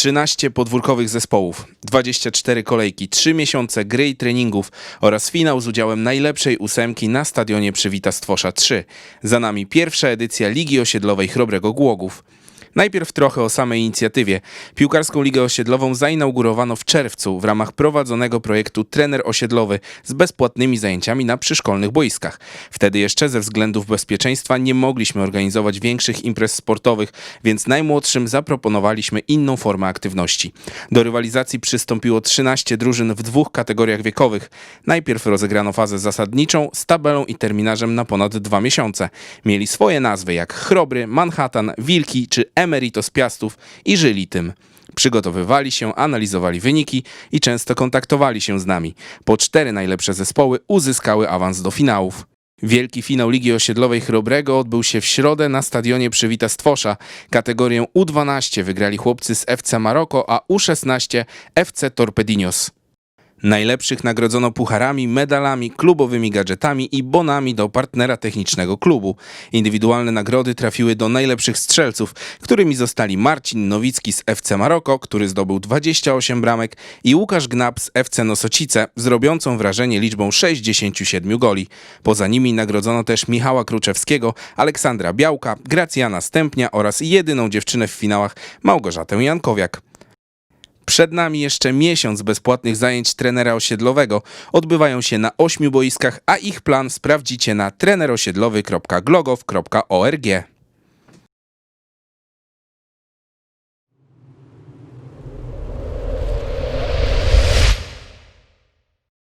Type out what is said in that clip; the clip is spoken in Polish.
13 podwórkowych zespołów, 24 kolejki, 3 miesiące gry i treningów oraz finał z udziałem najlepszej ósemki na stadionie Przywita Stwosza 3. Za nami pierwsza edycja Ligi Osiedlowej Chrobrego Głogów. Najpierw trochę o samej inicjatywie. Piłkarską Ligę Osiedlową zainaugurowano w czerwcu w ramach prowadzonego projektu Trener Osiedlowy z bezpłatnymi zajęciami na przyszkolnych boiskach. Wtedy jeszcze ze względów bezpieczeństwa nie mogliśmy organizować większych imprez sportowych, więc najmłodszym zaproponowaliśmy inną formę aktywności. Do rywalizacji przystąpiło 13 drużyn w dwóch kategoriach wiekowych. Najpierw rozegrano fazę zasadniczą z tabelą i terminarzem na ponad dwa miesiące. Mieli swoje nazwy jak Chrobry, Manhattan, Wilki czy Emeritos Piastów i żyli tym. Przygotowywali się, analizowali wyniki i często kontaktowali się z nami. Po cztery najlepsze zespoły uzyskały awans do finałów. Wielki finał Ligi Osiedlowej Chrobrego odbył się w środę na stadionie Przywita Stwosza. Kategorię U12 wygrali chłopcy z FC Maroko, a U16 FC Torpedinos. Najlepszych nagrodzono pucharami, medalami, klubowymi gadżetami i bonami do partnera technicznego klubu. Indywidualne nagrody trafiły do najlepszych strzelców, którymi zostali Marcin Nowicki z FC Maroko, który zdobył 28 bramek i Łukasz Gnab z FC Nosocice z robiącą wrażenie liczbą 67 goli. Poza nimi nagrodzono też Michała Kruczewskiego, Aleksandra Białka, Gracjana Stępnia oraz jedyną dziewczynę w finałach Małgorzatę Jankowiak. Przed nami jeszcze miesiąc bezpłatnych zajęć trenera osiedlowego. Odbywają się na ośmiu boiskach, a ich plan sprawdzicie na trenerosiedlowy.glogow.org.